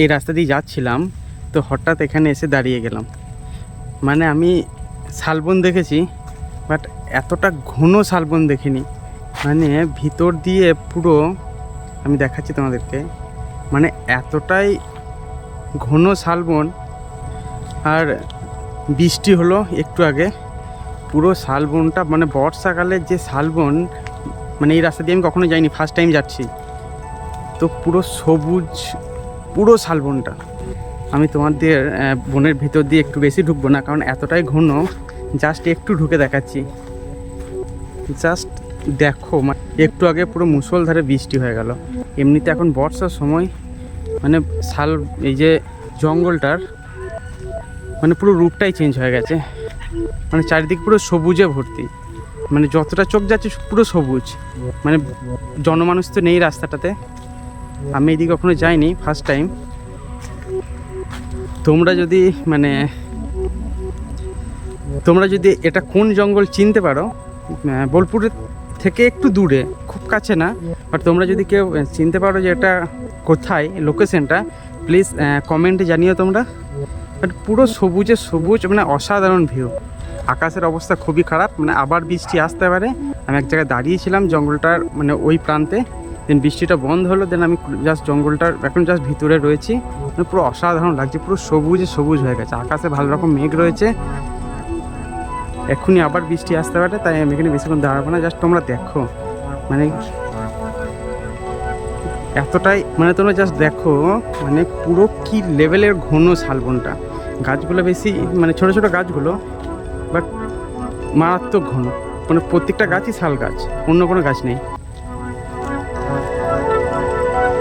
এই রাস্তা দিয়ে যাচ্ছিলাম, তো হঠাৎ এখানে এসে দাঁড়িয়ে গেলাম। মানে আমি শালবন দেখেছি বাট এতটা ঘন শালবন দেখিনি। মানে ভিতর দিয়ে পুরো, আমি দেখাচ্ছি তোমাদেরকে মানে এতটাই ঘন শালবন, আর বৃষ্টি হলো একটু আগে। পুরো শালবনটা মানে বর্ষাকালে যে শালবন মানে এই রাস্তা দিয়ে আমি কখনো যাইনি ফার্স্ট টাইম যাচ্ছি। তো পুরো সবুজ পুরো শালবনটা আমি তোমাদের বনের ভিতর দিয়ে একটু বেশি ঢুকবো না, কারণ এতটাই ঘন জাস্ট একটু ঢুকে দেখাচ্ছি। জাস্ট দেখো একটু আগে পুরো মুষলধারে বৃষ্টি হয়ে গেল। এমনিতে এখন বর্ষার সময় মানে শাল এই যে জঙ্গলটার মানে পুরো রূপটাই চেঞ্জ হয়ে গেছে। মানে চারিদিক পুরো সবুজে ভর্তি। মানে যতটা চোখ যাচ্ছে পুরো সবুজ। মানে জনমানুষ তো নেই রাস্তাটাতে। আমি এদিকে কখনো যাইনি ফার্স্ট টাইম তোমরা যদি মানে তোমরা যদি এটা কোন জঙ্গল চিনতে পারো বোলপুরের থেকে একটু দূরে, খুব কাছে না বাট তোমরা যদি কেউ চিনতে পারো যে এটা কোথায় লোকেশনটা প্লিজ কমেন্টে জানিও তোমরা। বাট পুরো সবুজে সবুজ মানে অসাধারণ ভিউ আকাশের অবস্থা খুবই খারাপ মানে আবার বৃষ্টি আসতে পারে। আমি এক জায়গায় দাঁড়িয়েছিলাম জঙ্গলটার মানে ওই প্রান্তে। দেন বৃষ্টিটা বন্ধ হলো দেন আমি জাস্ট জঙ্গলটার, এখন জাস্ট ভিতরে রয়েছি। মানে পুরো অসাধারণ লাগছে, পুরো সবুজে সবুজ হয়ে গেছে, আকাশে ভালো রকম মেঘ রয়েছে। এক্ষুনি আবার বৃষ্টি আসতে পারে, তাই আমি এখানে বেশিক্ষণ দাঁড়াবো না জাস্ট তোমরা দেখো। মানে এতটাই মানে তোমরা জাস্ট দেখো মানে পুরো কি লেভেলের ঘন শালবনটা। গাছগুলো বেশি মানে ছোট ছোট গাছগুলো বাট মারাত্মক ঘন। মানে প্রত্যেকটা গাছই শাল গাছ, অন্য কোনো গাছ নেই।